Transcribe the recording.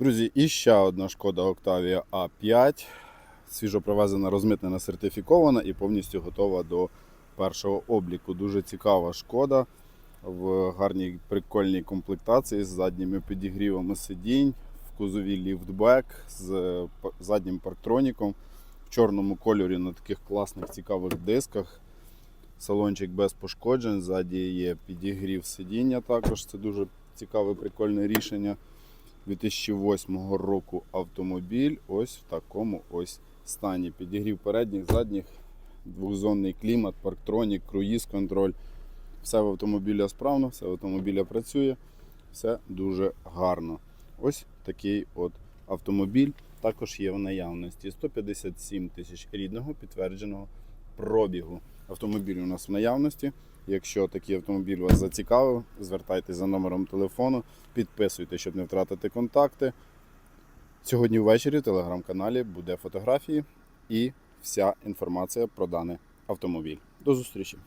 Друзі, і ще одна шкода Octavia A5. Свіжо привезена, розмитнена, сертифікована і повністю готова до першого обліку. Дуже цікава шкода в гарній прикольній комплектації з задніми підігрівами сидінь, в кузові ліфтбек з заднім парктроніком в чорному кольорі на таких класних цікавих дисках. Салончик без пошкоджень, ззаді є підігрів сидіння також. Це дуже цікаве, прикольне рішення. 2008 року автомобіль ось в такому ось стані. Підігрів передніх, задніх, двохзонний клімат, парктронік, круїз контроль. Все в автомобіля справно, все в автомобіля працює, все дуже гарно. Ось такий от автомобіль. Також є в наявності 157 тисяч рідного підтвердженого пробігу. Автомобіль у нас в наявності. Якщо такий автомобіль вас зацікавив, звертайтеся за номером телефону, підписуйте, щоб не втратити контакти. Сьогодні ввечері в телеграм-каналі буде фотографії і вся інформація про даний автомобіль. До зустрічі!